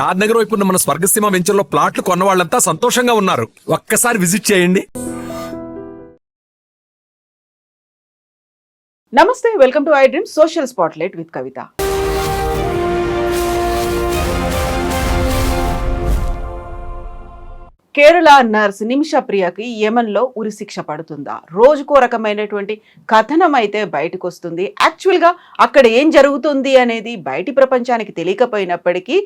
షాద్ నగర్ వైపు ఉన్న మన స్వర్గసీమ వెంచర్లో ప్లాట్లు కొన్న వాళ్ళంతా సంతోషంగా ఉన్నారు. ఒక్కసారి విజిట్ చేయండి. నమస్తే welcome to I dream social spotlight with Kavitha. Kerala nurse Nimisha ప్రియకి యమన్లో ఉరిశిక్ష పడుతుందా? రోజుకో రకమైనటువంటి కథనం అయితే బయటకు వస్తుంది యాక్చువల్గా అక్కడ ఏం జరుగుతుంది అనేది బయటి ప్రపంచానికి తెలియకపోయినప్పటికీ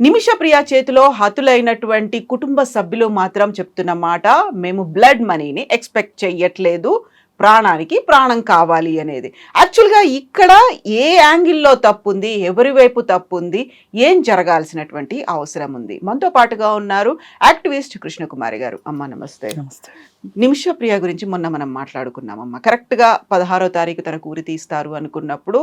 నిమిష ప్రియ చేతిలో హతులైనటువంటి కుటుంబ సభ్యులు మాత్రం చెప్తున్న మాట మేము బ్లడ్ మనీని ఎక్స్పెక్ట్ చెయ్యట్లేదు. ప్రాణానికి ప్రాణం కావాలి అనేది. యాక్చువల్గా ఇక్కడ ఏ యాంగిల్లో తప్పు ఉంది ఎవరి వైపు తప్పు ఉంది ఏం జరగాల్సినటువంటి అవసరం ఉంది? మనతో పాటుగా ఉన్నారు యాక్టివిస్ట్ కృష్ణకుమారి గారు. అమ్మ నమస్తే. నిమిష ప్రియ గురించి మొన్న మనం మాట్లాడుకున్నామమ్మ. కరెక్ట్గా పదహారో తారీఖు తనకు ఉరి తీస్తారు అనుకున్నప్పుడు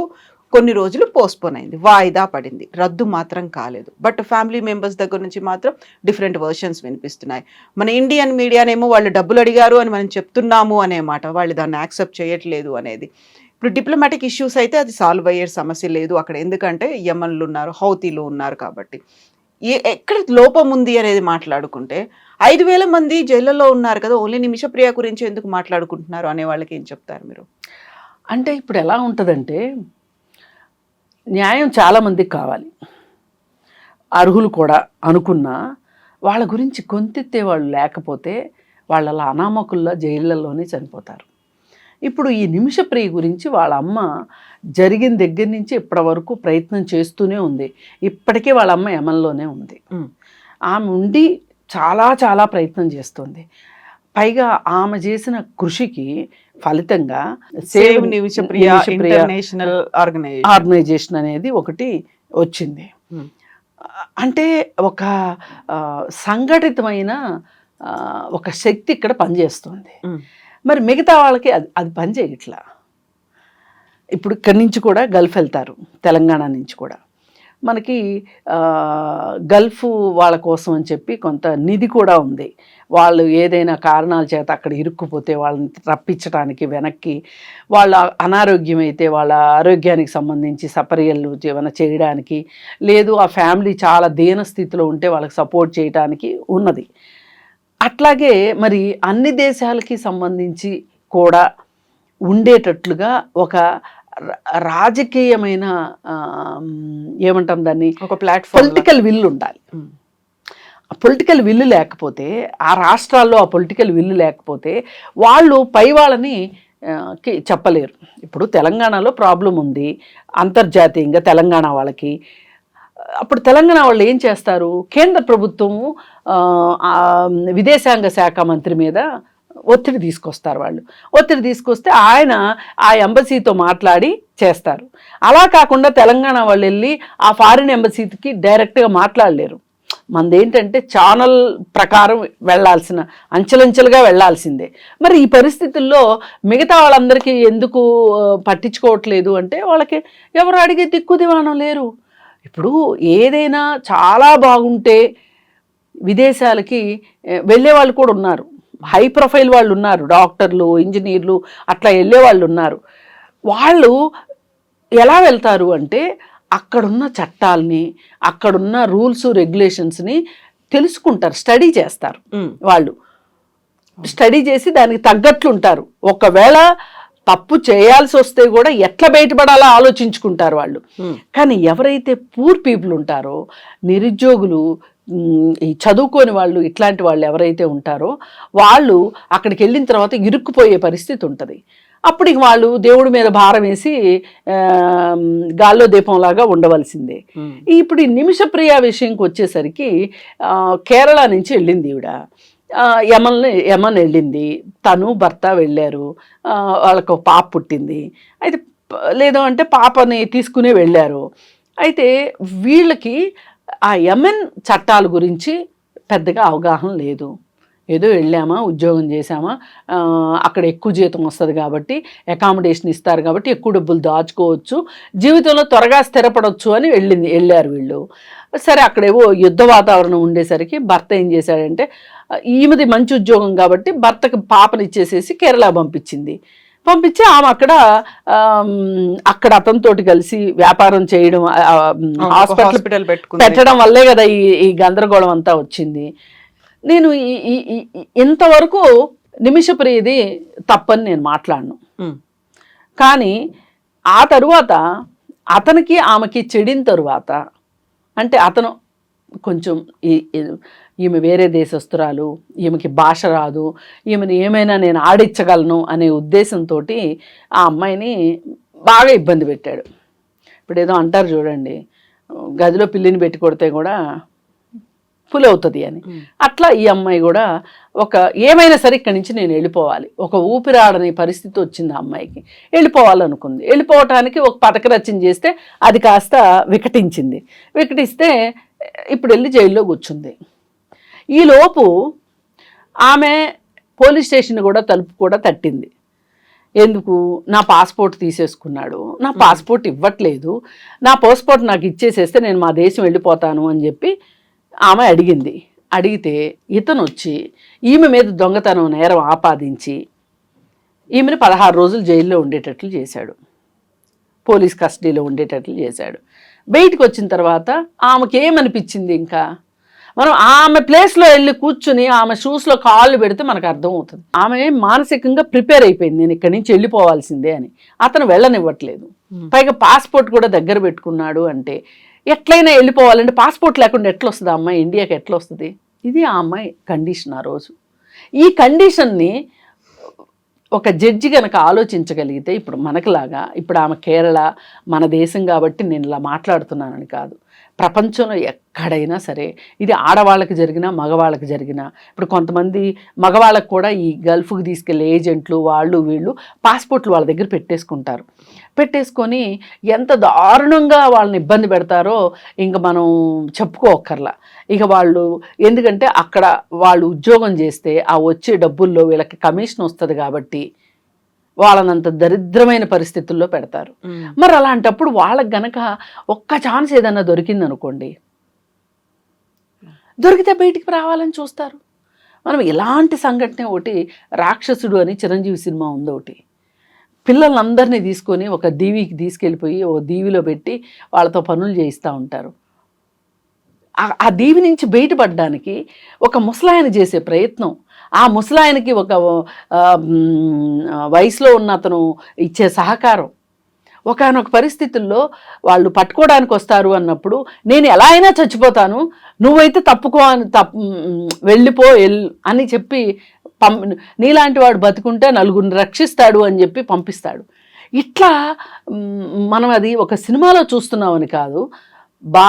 కొన్ని రోజులు పోస్ట్పోన్ అయింది. వాయిదా పడింది. రద్దు మాత్రం కాలేదు. బట్ ఫ్యామిలీ మెంబర్స్ దగ్గర నుంచి మాత్రం డిఫరెంట్ వర్షన్స్ వినిపిస్తున్నాయి. మన ఇండియన్ మీడియానేమో వాళ్ళు డబ్బులు అడిగారు అని మనం చెప్తున్నాము అనే మాట. వాళ్ళు దాన్ని యాక్సెప్ట్ చేయట్లేదు అనేది. ఇప్పుడు డిప్లొమాటిక్ ఇష్యూస్ అయితే అది సాల్వ్ అయ్యే సమస్య లేదు. అక్కడ ఎందుకంటే యమన్లు ఉన్నారు హౌతీలు ఉన్నారు కాబట్టి. ఏ ఎక్కడ లోపం ఉంది అనేది మాట్లాడుకుంటే ఐదు వేల మంది జైళ్ళలో ఉన్నారు కదా ఓన్లీ నిమిషప్రియ గురించి ఎందుకు మాట్లాడుకుంటున్నారు అనే వాళ్ళకి ఏం చెప్తారు మీరు? అంటే ఇప్పుడు ఎలా ఉంటుందంటే న్యాయం చాలామందికి కావాలి. అర్హులు కూడా అనుకున్నా వాళ్ళ గురించి కొంతెత్తే వాళ్ళు లేకపోతే వాళ్ళ అనామకుల్లో జైళ్ళల్లోనే చనిపోతారు. ఇప్పుడు ఈ నిమిషప్రియ గురించి వాళ్ళ అమ్మ జరిగిన దగ్గర నుంచి ఇప్పటి వరకు ప్రయత్నం చేస్తూనే ఉంది. ఇప్పటికే వాళ్ళ అమ్మ యమన్లోనే ఉంది. ఆమె ఉండి చాలా చాలా ప్రయత్నం చేస్తుంది. పైగా ఆమె చేసిన కృషికి ఫలితంగా save Nimishapriya international organisation organisation అనేది ఒకటి వచ్చింది. Hmm. అంటే ఒక సంఘటితమైన ఒక శక్తి ఇక్కడ పనిచేస్తుంది. Hmm. మరి మిగతా వాళ్ళకి అది అది పనిచేయట్లా? ఇప్పుడు ఇక్కడి నుంచి కూడా గల్ఫ్ వెళ్తారు తెలంగాణ నుంచి కూడా. మనకి గల్ఫ్ వాళ్ళ కోసం అని చెప్పి కొంత నిధి కూడా ఉంది. వాళ్ళు ఏదైనా కారణాల చేత అక్కడ ఇరుక్కుపోతే వాళ్ళని రప్పించడానికి వెనక్కి వాళ్ళ అనారోగ్యం అయితే వాళ్ళ ఆరోగ్యానికి సంబంధించి సపర్యలు ఏమైనా చేయడానికి లేదు ఆ ఫ్యామిలీ చాలా దీన స్థితిలో ఉంటే వాళ్ళకి సపోర్ట్ చేయడానికి ఉన్నది. అట్లాగే మరి అన్ని దేశాలకి సంబంధించి కూడా ఉండేటట్లుగా ఒక రాజకీయమైన ఏమంటాం దాన్ని? ఒక ప్లాట్ఫామ్ పొలిటికల్ విల్ ఉండాలి. ఆ పొలిటికల్ విల్లు లేకపోతే ఆ రాష్ట్రాల్లో ఆ పొలిటికల్ విల్లు లేకపోతే వాళ్ళు పై వాళ్ళని చెప్పలేరు. ఇప్పుడు తెలంగాణలో ప్రాబ్లం ఉంది. అంతర్జాతీయంగా తెలంగాణ వాళ్ళకి. అప్పుడు తెలంగాణ వాళ్ళు ఏం చేస్తారు? కేంద్ర ప్రభుత్వము విదేశాంగ శాఖ మంత్రి మీద ఒత్తిడి తీసుకొస్తారు వాళ్ళు. ఒత్తిడి తీసుకొస్తే ఆయన ఆ ఎంబసీతో మాట్లాడి చేస్తారు. అలా కాకుండా తెలంగాణ వాళ్ళు వెళ్ళి ఆ ఫారిన్ ఎంబసీకి డైరెక్ట్గా మాట్లాడలేరు. మందేంటంటే ఛానల్ ప్రకారం వెళ్ళాల్సిన అంచెలంచెలుగా వెళ్ళాల్సిందే. మరి ఈ పరిస్థితుల్లో మిగతా వాళ్ళందరికీ ఎందుకు పట్టించుకోవట్లేదు అంటే వాళ్ళకి ఎవరు అడిగే దిక్కు దివాణం లేరు. ఇప్పుడు ఏదైనా చాలా బాగుంటే విదేశాలకి వెళ్ళే వాళ్ళు కూడా ఉన్నారు. హై ప్రొఫైల్ వాళ్ళు ఉన్నారు డాక్టర్లు ఇంజనీర్లు అట్లా వెళ్ళే వాళ్ళు ఉన్నారు. వాళ్ళు ఎలా వెళ్తారు అంటే అక్కడున్న చట్టాలని అక్కడున్న రూల్స్ రెగ్యులేషన్స్ని తెలుసుకుంటారు స్టడీ చేస్తారు వాళ్ళు. స్టడీ చేసి దానికి తగ్గట్లు ఉంటారు. ఒకవేళ తప్పు చేయాల్సి వస్తే కూడా ఎట్లా బయటపడాలో ఆలోచించుకుంటారు వాళ్ళు. కానీ ఎవరైతే పూర్ పీపుల్ ఉంటారో నిరుద్యోగులు ఈ చదువుకోని వాళ్ళు ఇట్లాంటి వాళ్ళు ఎవరైతే ఉంటారో వాళ్ళు అక్కడికి వెళ్ళిన తర్వాత ఇరుక్కుపోయే పరిస్థితి ఉంటుంది. అప్పుడు ఇక వాళ్ళు దేవుడి మీద భారం వేసి గాల్లో దీపంలాగా ఉండవలసిందే. ఇప్పుడు ఈ నిమిషప్రియ విషయంకి వచ్చేసరికి కేరళ నుంచి వెళ్ళింది ఈవిడ. యమన్ యమన్ వెళ్ళింది. తను భర్త వెళ్ళారు. వాళ్ళకు పాప పుట్టింది. అయితే లేదు అంటే పాపని తీసుకునే వెళ్ళారు. అయితే వీళ్ళకి ఆ యమన్ చట్టాల గురించి పెద్దగా అవగాహన లేదు. ఏదో వెళ్ళామా ఉద్యోగం చేసామా అక్కడ ఎక్కువ జీతం వస్తుంది కాబట్టి అకామిడేషన్ ఇస్తారు కాబట్టి ఎక్కువ డబ్బులు దాచుకోవచ్చు జీవితంలో త్వరగా స్థిరపడవచ్చు అని వెళ్ళింది వెళ్ళారు వీళ్ళు. సరే అక్కడేవో యుద్ధ వాతావరణం ఉండేసరికి భర్త ఏం చేశాడంటే ఈమెది మంచి ఉద్యోగం కాబట్టి భర్తకి పాపనిచ్చేసేసి కేరళ పంపించింది. పంపించి ఆమె అక్కడ అక్కడ అతనితోటి కలిసి వ్యాపారం చేయడం హాస్పిటల్ పెట్టడం వల్లే కదా ఈ ఈ గందరగోళం అంతా వచ్చింది. నేను ఇంతవరకు నిమిషప్రియది తప్పని నేను మాట్లాడను. కానీ ఆ తరువాత అతనికి ఆమెకి చెడిన తరువాత అంటే అతను కొంచెం ఈమె వేరే దేశస్తురాలు ఈమెకి భాష రాదు ఈమెను ఏమైనా నేను ఆడించగలను అనే ఉద్దేశంతో ఆ అమ్మాయిని బాగా ఇబ్బంది పెట్టాడు. ఇప్పుడు ఏదో అంటారు చూడండి గదిలో పిల్లిని పెట్టి కొడితే కూడా పులి అవుతుంది అని అట్లా ఈ అమ్మాయి కూడా ఒక ఏమైనా సరే ఇక్కడి నుంచి నేను వెళ్ళిపోవాలి. ఒక ఊపిరాడని పరిస్థితి వచ్చింది ఆ అమ్మాయికి. వెళ్ళిపోవాలనుకుంది. వెళ్ళిపోవటానికి ఒక పథక రచన చేస్తే అది కాస్త వికటించింది. వికటిస్తే ఇప్పుడు వెళ్ళి జైల్లో కూర్చుంది. ఈలోపు ఆమె పోలీస్ స్టేషన్ కూడా తలుపు కూడా తట్టింది. ఎందుకు? నా పాస్పోర్ట్ తీసేసుకున్నాడు. నా పాస్పోర్ట్ ఇవ్వట్లేదు. నా పాస్పోర్ట్ నాకు ఇచ్చేసేస్తే నేను మా దేశం వెళ్ళిపోతాను అని చెప్పి ఆమె అడిగింది. అడిగితే ఇతను వచ్చి ఈమె మీద దొంగతనం నేరం ఆపాదించి ఈమెను పదహారు రోజులు జైల్లో ఉండేటట్లు చేశాడు. పోలీస్ కస్టడీలో ఉండేటట్లు చేశాడు. బయటికి వచ్చిన తర్వాత ఆమెకి ఏమనిపించింది ఇంకా? మనం ఆమె ప్లేస్లో వెళ్ళి కూర్చుని ఆమె షూస్లో కాళ్ళు పెడితే మనకు అర్థం అవుతుంది ఆమె మానసికంగా ప్రిపేర్ అయిపోయింది నేను ఇక్కడి నుంచి వెళ్ళిపోవాల్సిందే అని. అతను వెళ్ళనివ్వట్లేదు. పైగా పాస్పోర్ట్ కూడా దగ్గర పెట్టుకున్నాడు అంటే ఎట్లయినా వెళ్ళిపోవాలంటే పాస్పోర్ట్ లేకుండా ఎట్లా వస్తుంది అమ్మాయి? ఇండియాకి ఎట్లా వస్తుంది ఇది ఆ అమ్మాయి కండిషన్ ఆ రోజు. ఈ కండిషన్ని ఒక జడ్జి కనుక ఆలోచించగలిగితే ఇప్పుడు మనకులాగా ఇప్పుడు ఆమె కేరళ మన దేశం కాబట్టి నేను ఇలా మాట్లాడుతున్నానని కాదు. ప్రపంచంలో ఎక్కడైనా సరే ఇది ఆడవాళ్ళకి జరిగినా మగవాళ్ళకి జరిగినా ఇప్పుడు కొంతమంది మగవాళ్ళకు కూడా ఈ గల్ఫ్కి తీసుకెళ్ళే ఏజెంట్లు వాళ్ళు వీళ్ళు పాస్పోర్ట్లు వాళ్ళ దగ్గర పెట్టేసుకుంటారు. పెట్టేసుకొని ఎంత దారుణంగా వాళ్ళని ఇబ్బంది పెడతారో ఇంక మనం చెప్పుకోక్కర్లా. ఇక వాళ్ళు ఎందుకంటే అక్కడ వాళ్ళు ఉద్యోగం చేస్తే ఆ వచ్చే డబ్బుల్లో వీళ్ళకి కమిషన్ వస్తుంది కాబట్టి వాళ్ళనంత దరిద్రమైన పరిస్థితుల్లో పెడతారు. మరి అలాంటప్పుడు వాళ్ళకి గనక ఒక్క ఛాన్స్ ఏదన్నా దొరికింది అనుకోండి దొరికితే బయటికి రావాలని చూస్తారు. మనం ఇలాంటి సంఘటన ఒకటి రాక్షసుడు అని చిరంజీవి సినిమా ఉంది ఒకటి. పిల్లలందరినీ తీసుకొని ఒక దీవికి తీసుకెళ్ళిపోయి ఓ దీవిలో పెట్టి వాళ్ళతో పనులు చేయిస్తూ ఉంటారు. ఆ దీవి నుంచి బయటపడడానికి ఒక ముసలాయన చేసే ప్రయత్నం ఆ ముసలాయనకి ఒక వయసులో ఉన్న అతను ఇచ్చే సహకారం. ఒకనొక పరిస్థితుల్లో వాళ్ళు పట్టుకోవడానికి వస్తారు అన్నప్పుడు నేను ఎలా అయినా చచ్చిపోతాను నువ్వైతే తప్పుకో అని తప్పు వెళ్ళిపో ఎల్ అని చెప్పి పం నీలాంటి వాడు బతుకుంటే నలుగురిని రక్షిస్తాడు అని చెప్పి పంపిస్తాడు. ఇట్లా మనం అది ఒక సినిమాలో చూస్తున్నామని కాదు బా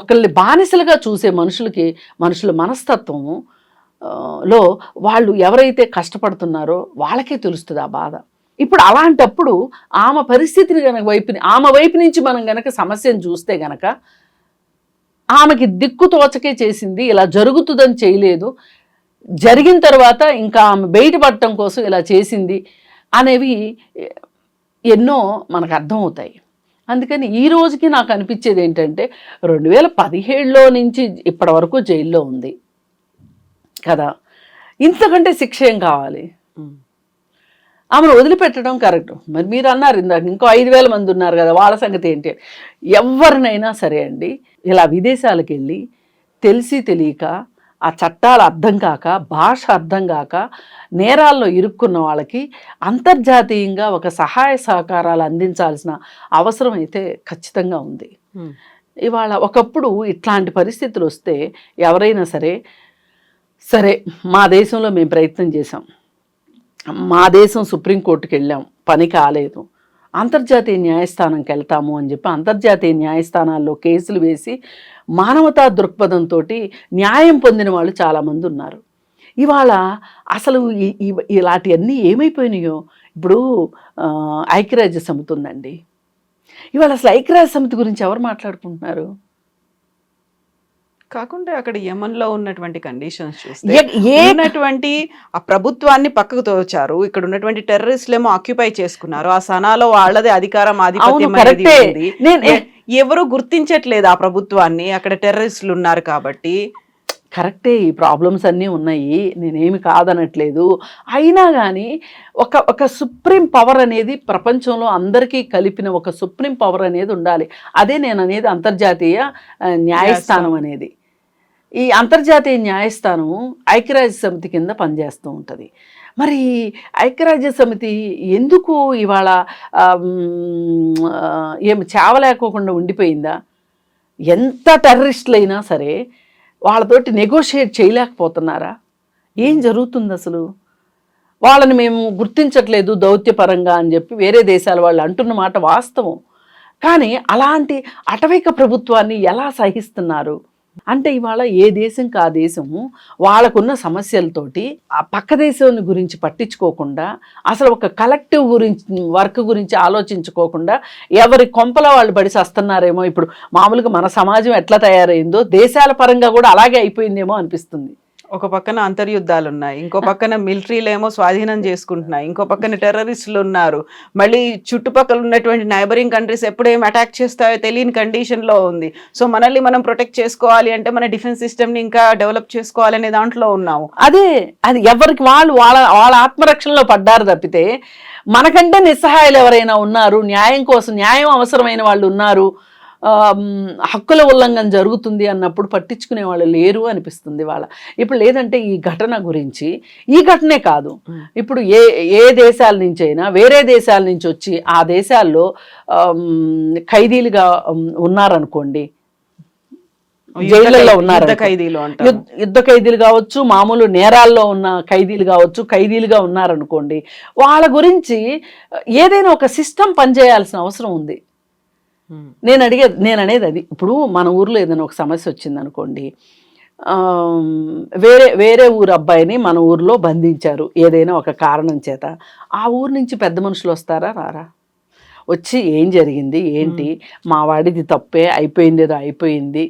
ఒకళ్ళని బానిసలుగా చూసే మనుషులకి మనుషుల మనస్తత్వము లో వాళ్ళు ఎవరైతే కష్టపడుతున్నారో వాళ్ళకే తెలుస్తుంది ఆ బాధ. ఇప్పుడు అలాంటప్పుడు ఆమె పరిస్థితిని గనక వైపుని ఆమె వైపు నుంచి మనం గనక సమస్యను చూస్తే గనక ఆమెకి దిక్కు తోచకే చేసింది ఇలా జరుగుతుందని చేయలేదు జరిగిన తర్వాత ఇంకా ఆమె బయటపడటం కోసం ఇలా చేసింది అనేవి ఎన్నో మనకు అర్థమవుతాయి. అందుకని ఈ రోజుకి నాకు అనిపించేది ఏంటంటే రెండు వేల పదిహేడులో నుంచి ఇప్పటి వరకు జైల్లో ఉంది. కదా. ఇంతకంటే శిక్ష ఏం కావాలి. ఆమెను వదిలిపెట్టడం కరెక్ట్. మరి మీరు అన్నారు ఇందాక ఇంకో ఐదు వేల మంది ఉన్నారు కదా వాళ్ళ సంగతి ఏంటి? ఎవరినైనా సరే అండి ఇలా విదేశాలకు వెళ్ళి తెలిసి తెలియక ఆ చట్టాలు అర్థం కాక భాష అర్థం కాక నేరాల్లో ఇరుక్కున్న వాళ్ళకి అంతర్జాతీయంగా ఒక సహాయ సహకారాలు అందించాల్సిన అవసరం అయితే ఖచ్చితంగా ఉంది. ఇవాళ ఒకప్పుడు ఇట్లాంటి పరిస్థితులు వస్తే ఎవరైనా సరే సరే మా దేశంలో మేము ప్రయత్నం చేసాం మా దేశం సుప్రీంకోర్టుకి వెళ్ళాం. పని కాలేదు. అంతర్జాతీయ న్యాయస్థానంకి వెళ్తాము అని చెప్పి అంతర్జాతీయ న్యాయస్థానాల్లో కేసులు వేసి మానవతా దృక్పథంతో న్యాయం పొందిన వాళ్ళు చాలామంది ఉన్నారు. ఇవాళ అసలు ఈ- ఇలాంటివన్నీ ఏమైపోయినాయో? ఇప్పుడు ఐక్యరాజ్య సమితి ఉందండి. ఇవాళ అసలు ఐక్యరాజ్య సమితి గురించి ఎవరు మాట్లాడుకుంటున్నారు? కాకుండా అక్కడ యమన్లో ఉన్నటువంటి కండిషన్స్ చూస్తే ఉన్నటువంటి ఆ ప్రభుత్వాన్ని పక్కకు తోచారు. ఇక్కడ ఉన్నటువంటి టెర్రరిస్టులేమో ఆక్యుపై చేసుకున్నారు. ఆ సనాలో వాళ్ళదే అధికారం ఆధిపత్యం అనేది. ఉంది. ఎవరు గుర్తించట్లేదు ఆ ప్రభుత్వాన్ని. అక్కడ టెర్రరిస్టులు ఉన్నారు కాబట్టి. కరెక్టే ఈ ప్రాబ్లమ్స్ అన్నీ ఉన్నాయి. నేనేమి కాదనట్లేదు. అయినా కానీ ఒక ఒక సుప్రీం పవర్ అనేది ప్రపంచంలో అందరికీ కలిపిన ఒక సుప్రీం పవర్ అనేది ఉండాలి. అదే నేను అనేది అంతర్జాతీయ న్యాయస్థానం. అనేది. ఈ అంతర్జాతీయ న్యాయస్థానం ఐక్యరాజ్య సమితి కింద పనిచేస్తూ ఉంటుంది. మరి ఐక్యరాజ్య సమితి ఎందుకు ఇవాళ ఏమి ఏం చావలేకోకుండా ఉండిపోయిందా? ఎంత టెర్రరిస్టులైనా సరే వాళ్ళతోటి నెగోషియేట్ చేయలేకపోతున్నారా? ఏం జరుగుతుంది అసలు వాళ్ళని మేము గుర్తించట్లేదు దౌత్యపరంగా అని చెప్పి వేరే దేశాల వాళ్ళు అంటున్న మాట వాస్తవం. కానీ అలాంటి అటవిక ప్రభుత్వాన్ని ఎలా సహిస్తున్నారు? అంటే ఇవాళ ఏ దేశంకి ఆ దేశము వాళ్ళకున్న సమస్యలతోటి ఆ పక్క దేశం గురించి పట్టించుకోకుండా అసలు ఒక కలెక్టివ్ గురించి వర్క్ గురించి ఆలోచించుకోకుండా ఎవరి కొంపల వాళ్ళు పడి వస్తున్నారేమో ఇప్పుడు మామూలుగా మన సమాజం ఎట్లా తయారైందో దేశాల పరంగా కూడా అలాగే అయిపోయిందేమో అనిపిస్తుంది. ఒక పక్కన అంతర్యుద్ధాలు ఉన్నాయి ఇంకో పక్కన మిలిటరీలు ఏమో స్వాధీనం చేసుకుంటున్నాయి ఇంకో పక్కన టెర్రరిస్టులు ఉన్నారు మళ్ళీ చుట్టుపక్కల ఉన్నటువంటి నైబరింగ్ కంట్రీస్ ఎప్పుడేం అటాక్ చేస్తాయో తెలియని కండిషన్లో ఉంది. సో మనల్ని మనం ప్రొటెక్ట్ చేసుకోవాలి అంటే మన డిఫెన్స్ సిస్టమ్ని ఇంకా డెవలప్ చేసుకోవాలనే దాంట్లో ఉన్నాము. అదే అది ఎవరికి వాళ్ళు వాళ్ళ వాళ్ళ ఆత్మరక్షణలో పడ్డారు తప్పితే మనకంటే నిస్సహాయాలు ఎవరైనా ఉన్నారు న్యాయం కోసం న్యాయం అవసరమైన వాళ్ళు ఉన్నారు హక్కుల ఉల్లంఘన జరుగుతుంది అన్నప్పుడు పట్టించుకునే వాళ్ళు లేరు అనిపిస్తుంది వాళ్ళ. ఇప్పుడు లేదంటే ఈ ఘటన గురించి ఈ ఘటనే కాదు. ఇప్పుడు ఏ ఏ దేశాల నుంచి అయినా వేరే దేశాల నుంచి వచ్చి ఆ దేశాల్లో ఖైదీలుగా ఉన్నారనుకోండి. జైళ్ళల్లో ఉన్నారు యుద్ధ ఖైదీలు యుద్ధ ఖైదీలు కావచ్చు మామూలు నేరాల్లో ఉన్న ఖైదీలు కావచ్చు ఖైదీలుగా ఉన్నారనుకోండి వాళ్ళ గురించి ఏదైనా ఒక సిస్టమ్ పనిచేయాల్సిన అవసరం ఉంది. నేను అడిగే నేను అనేది అది ఇప్పుడు మన ఊర్లో ఏదైనా ఒక సమస్య వచ్చింది అనుకోండి వేరే వేరే ఊరు అబ్బాయిని మన ఊర్లో బంధించారు ఏదైనా ఒక కారణం చేత. ఆ ఊరు నుంచి పెద్ద మనుషులు వస్తారా రారా? వచ్చి ఏం జరిగింది ఏంటి? మా వాడిది తప్పే అయిపోయింది ఏదో అయిపోయింది.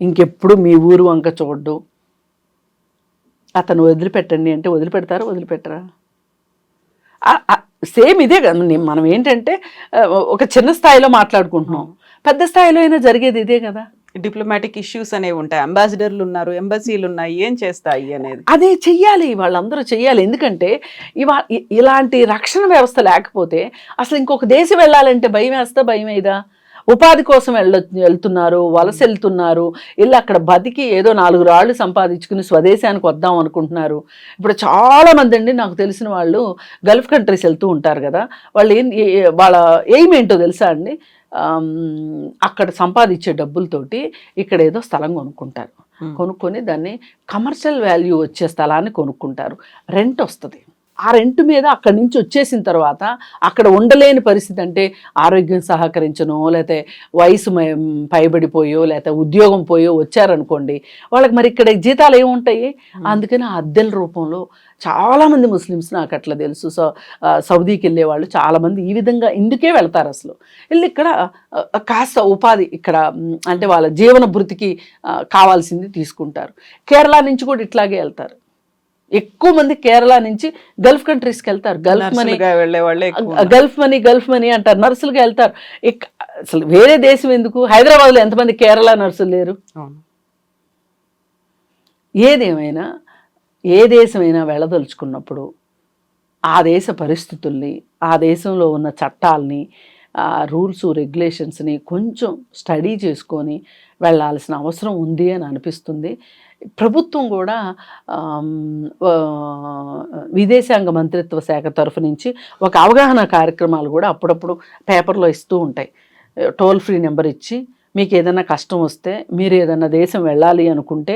ఇంకెప్పుడు మీ ఊరు వంక చూడ్డు. అతను వదిలిపెట్టండి అంటే వదిలిపెడతారా వదిలిపెట్టరా? సేమ్ ఇదే కదా. మనం ఏంటంటే ఒక చిన్న స్థాయిలో మాట్లాడుకుంటున్నాం. పెద్ద స్థాయిలో అయినా జరిగేది ఇదే కదా. డిప్లొమాటిక్ ఇష్యూస్ అనేవి ఉంటాయి. అంబాసిడర్లు ఉన్నారు ఎంబసీలు ఉన్నాయి ఏం చేస్తాయి అనేది. అదే చెయ్యాలి వాళ్ళందరూ చెయ్యాలి. ఎందుకంటే ఇవా ఇలాంటి రక్షణ వ్యవస్థ లేకపోతే అసలు ఇంకొక దేశం వెళ్ళాలంటే భయం వేస్తా భయం ఉపాధి కోసం వెళ్ళ వెళ్తున్నారు వలస వెళ్తున్నారు వెళ్ళి అక్కడ బతికి ఏదో నాలుగు రాళ్ళు సంపాదించుకుని స్వదేశానికి వద్దాం అనుకుంటున్నారు. ఇప్పుడు చాలా మంది అండి నాకు తెలిసిన వాళ్ళు గల్ఫ్ కంట్రీస్ వెళ్తూ ఉంటారు కదా వాళ్ళు ఏం వాళ్ళ ఎయిమ్ ఏంటో తెలుసా అండి? అక్కడ సంపాదించే డబ్బులతోటి ఇక్కడ ఏదో స్థలం కొనుక్కుంటారు. కొనుక్కొని దాన్ని కమర్షియల్ వాల్యూ వచ్చే స్థలాన్ని కొనుక్కుంటారు. రెంట్ వస్తుంది. ఆ రెంట్ మీద అక్కడి నుంచి వచ్చేసిన తర్వాత అక్కడ ఉండలేని పరిస్థితి అంటే ఆరోగ్యం సహకరించనో లేకపోతే వయసు పైబడిపోయో లేకపోతే ఉద్యోగం పోయో వచ్చారనుకోండి వాళ్ళకి మరి ఇక్కడ జీతాలు ఏముంటాయి? అందుకని అద్దెల రూపంలో చాలామంది ముస్లిమ్స్ నాకు అట్లా తెలుసు. సో సౌదీకి వెళ్ళే వాళ్ళు చాలామంది ఈ విధంగా ఇందుకే వెళ్తారు అసలు. వెళ్ళి ఇక్కడ కాస్త ఉపాధి ఇక్కడ అంటే వాళ్ళ జీవన భృతికి కావాల్సింది తీసుకుంటారు. కేరళ నుంచి కూడా ఇట్లాగే వెళ్తారు. ఎక్కువ మంది కేరళ నుంచి గల్ఫ్ కంట్రీస్కి వెళ్తారు. Gulf money. Gulf money gulf money అంటారు. నర్సులుగా వెళ్తారు. అసలు వేరే దేశం ఎందుకు? హైదరాబాద్లో ఎంతమంది కేరళ నర్సులు లేరు. ఏదేమైనా ఏ దేశమైనా వెళ్ళదలుచుకున్నప్పుడు ఆ దేశ పరిస్థితుల్ని ఆ దేశంలో ఉన్న చట్టాలని ఆ రూల్స్ రెగ్యులేషన్స్ని కొంచెం స్టడీ చేసుకొని వెళ్ళాల్సిన అవసరం ఉంది అని అనిపిస్తుంది. ప్రభుత్వం కూడా విదేశాంగ మంత్రిత్వ శాఖ తరఫు నుంచి ఒక అవగాహన కార్యక్రమాలు కూడా అప్పుడప్పుడు పేపర్లో ఇస్తూ ఉంటాయి. టోల్ ఫ్రీ నెంబర్ ఇచ్చి మీకు ఏదైనా కష్టం వస్తే మీరు ఏదైనా దేశం వెళ్ళాలి అనుకుంటే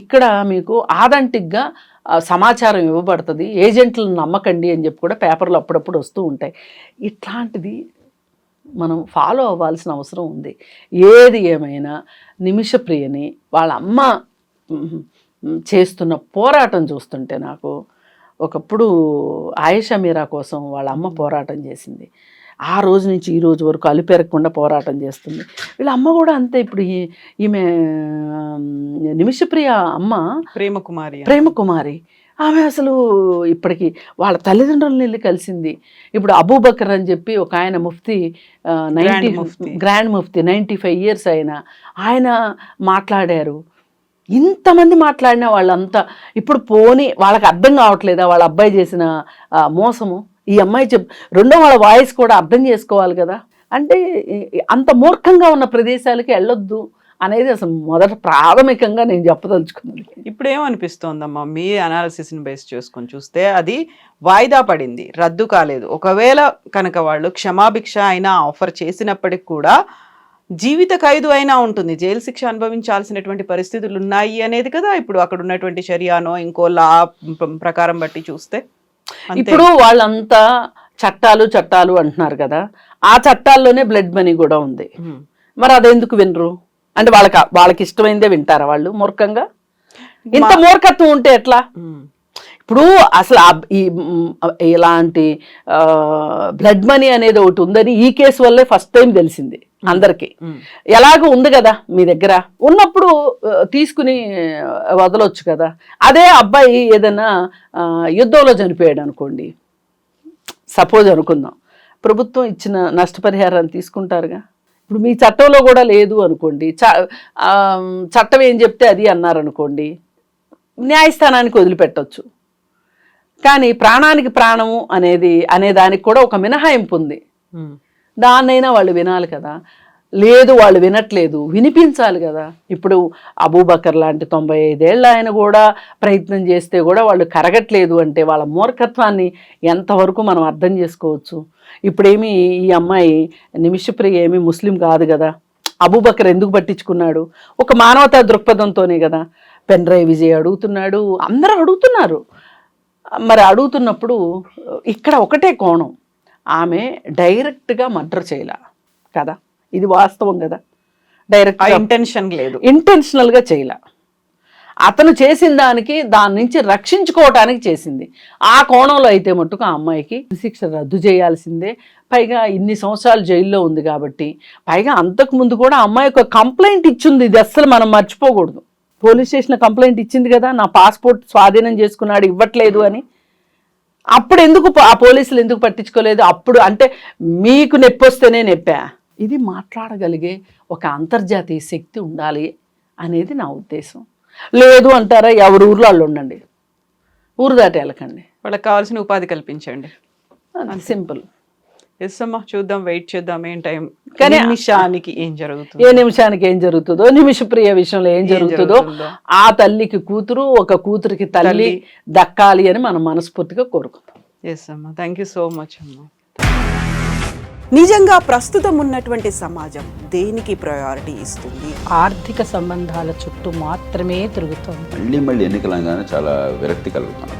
ఇక్కడ మీకు ఆథెంటిక్గా సమాచారం ఇవ్వబడుతుంది. ఏజెంట్లను నమ్మకండి అని చెప్పి కూడా పేపర్లు అప్పుడప్పుడు వస్తూ ఉంటాయి. ఇట్లాంటిది మనం ఫాలో అవ్వాల్సిన అవసరం ఉంది. ఏది ఏమైనా నిమిషప్రియని వాళ్ళ అమ్మ చేస్తున్న పోరాటం చూస్తుంటే నాకు ఒకప్పుడు ఆయేషా మీరా కోసం వాళ్ళ అమ్మ పోరాటం చేసింది. ఆ రోజు నుంచి ఈ రోజు వరకు అలిపెరగకుండా పోరాటం చేస్తుంది. వీళ్ళ అమ్మ కూడా అంతే ఇప్పుడు ఈ- ఈమె నిమిషప్రియ అమ్మ ప్రేమ కుమారి అని. ప్రేమ కుమారి. ఆమె అసలు ఇప్పటికి వాళ్ళ తల్లిదండ్రులను వెళ్ళి కలిసింది. ఇప్పుడు అబూబకర్ అని చెప్పి ఒక ఆయన ముఫ్తీ నైంటీ ముఫ్తీ. గ్రాండ్ ముఫ్తీ నైంటీ ఫైవ్ ఇయర్స్ ఆయన ఆయన మాట్లాడారు. ఇంతమంది మాట్లాడిన వాళ్ళంతా ఇప్పుడు పోని వాళ్ళకి అర్థం కావట్లేదా వాళ్ళ అబ్బాయి చేసిన మోసము? ఈ అమ్మాయి చెప్ రెండో వాళ్ళ వాయిస్ కూడా అర్థం చేసుకోవాలి కదా? అంటే అంత మూర్ఖంగా ఉన్న ప్రదేశాలకి వెళ్ళొద్దు అనేది అసలు మొదట ప్రాథమికంగా నేను చెప్పదలుచుకున్నాను ఇప్పుడు ఏమనిపిస్తోందమ్మా మీ అనాలిసిస్ని బేస్ చేసుకొని చూస్తే అది వాయిదా పడింది రద్దు కాలేదు. ఒకవేళ కనుక వాళ్ళు క్షమాభిక్ష అయినా ఆఫర్ చేసినప్పటికి కూడా జీవిత ఖైదు అయినా ఉంటుంది. జైలు శిక్ష అనుభవించాల్సినటువంటి పరిస్థితులు ఉన్నాయి అనేది కదా ఇప్పుడు అక్కడ ఉన్నటువంటి షరియానో ఇంకో లా ప్ర- ప్రకారం బట్టి చూస్తే. ఇప్పుడు వాళ్ళంతా చట్టాలు చట్టాలు అంటున్నారు కదా. ఆ చట్టాల్లోనే బ్లడ్ మనీ కూడా ఉంది. మరి అదెందుకు వినరు? అంటే వాళ్ళకి వాళ్ళకి ఇష్టమైందే వింటారా వాళ్ళు మూర్ఖంగా? ఇంత మూర్ఖత్వం ఉంటే ఎట్లా. ఇప్పుడు అసలు ఇలాంటి బ్లడ్ మనీ అనేది ఒకటి ఉందని ఈ కేసు వల్లే ఫస్ట్ టైం తెలిసింది అందరికి. ఎలాగో ఉంది కదా మీ దగ్గర. ఉన్నప్పుడు తీసుకుని వదలొచ్చు కదా. అదే అబ్బాయి ఏదైనా యుద్ధంలో చనిపోయాడు అనుకోండి. సపోజ్ అనుకుందాం. ప్రభుత్వం ఇచ్చిన నష్టపరిహారాన్ని తీసుకుంటారుగా. ఇప్పుడు మీ చట్టంలో కూడా లేదు అనుకోండి. చట్టం ఏం చెప్తే అది అన్నారనుకోండి. న్యాయస్థానానికి వదిలిపెట్టొచ్చు. కానీ ప్రాణానికి ప్రాణము అనేది అనే దానికి కూడా ఒక మినహాయింపు ఉంది. దాన్నైనా వాళ్ళు వినాలి కదా. లేదు వాళ్ళు వినట్లేదు వినిపించాలి కదా. ఇప్పుడు అబూబకర్ లాంటి తొంభై ఐదేళ్ళ ఆయన కూడా ప్రయత్నం చేస్తే కూడా వాళ్ళు కరగట్లేదు అంటే వాళ్ళ మూర్ఖత్వాన్ని ఎంతవరకు మనం అర్థం చేసుకోవచ్చు? ఇప్పుడేమి ఈ అమ్మాయి నిమిషప్రియ ఏమి ముస్లిం కాదు కదా. అబూబకర్ ఎందుకు పట్టించుకున్నాడు? ఒక మానవతా దృక్పథంతోనే కదా. పెన్ డ్రైవ్ విజయ్ అడుగుతున్నాడు. అందరూ అడుగుతున్నారు. మరి అడుగుతున్నప్పుడు ఇక్కడ ఒకటే కోణం. ఆమె డైరెక్ట్గా మర్డర్ చేయలే. కదా? ఇది వాస్తవం కదా? డైరెక్ట్ ఇంటెన్షన్ లేదు. ఇంటెన్షనల్గా చేయలే. అతను చేసిన దానికి దాని నుంచి రక్షించుకోవటానికి చేసింది. ఆ కోణంలో అయితే మట్టుకు ఆ అమ్మాయికి శిక్ష రద్దు చేయాల్సిందే. పైగా ఇన్ని సంవత్సరాలు జైల్లో ఉంది కాబట్టి పైగా అంతకు ముందు కూడా అమ్మాయి ఒక కంప్లైంట్ ఇచ్చింది. ఇది అస్సలు మనం మర్చిపోకూడదు. పోలీస్ స్టేషన్ కంప్లైంట్ ఇచ్చింది కదా నా పాస్పోర్ట్ స్వాధీనం చేసుకున్నాడు ఇవ్వట్లేదు అని. అప్పుడు ఎందుకు ఆ పోలీసులు ఎందుకు పట్టించుకోలేదు? అప్పుడు అంటే మీకు నొప్పి వస్తేనే నొప్పా? ఇది మాట్లాడగలిగే ఒక అంతర్జాతీయ శక్తి ఉండాలి అనేది నా ఉద్దేశం. లేదు అంటారా ఎవరి ఊర్లో వాళ్ళు ఉండండి. ఊరు దాటి వెళ్ళకండి. వాళ్ళకి కావాల్సిన ఉపాధి కల్పించండి. సింపుల్. ఎస్ అమ్మా చూద్దాం వెయిట్ చేద్దాం. ఏం టైం కానీ- నిమిషానికి ఏం జరుగుతుంది? ఏ నిమిషానికి ఏం జరుగుతుందో నిమిషప్రియ విషయంలో ఏం జరుగుతుందో. ఆ తల్లికి కూతురు ఒక కూతురికి తల్లి. దక్కాలి అని మనం మనస్ఫూర్తిగా కోరుకుందాం. ఎస్ అమ్మా థ్యాంక్ యూ సో మచ్ అమ్మా నిజంగా ప్రస్తుతం ఉన్నటువంటి సమాజం దేనికి ప్రయారిటీ ఇస్తుంది? ఆర్థిక సంబంధాల చుట్టూ మాత్రమే తిరుగుతోంది. మళ్ళీ మళ్ళీ ఎన్నికలంగానే చాలా విరక్తి కలుగుతాను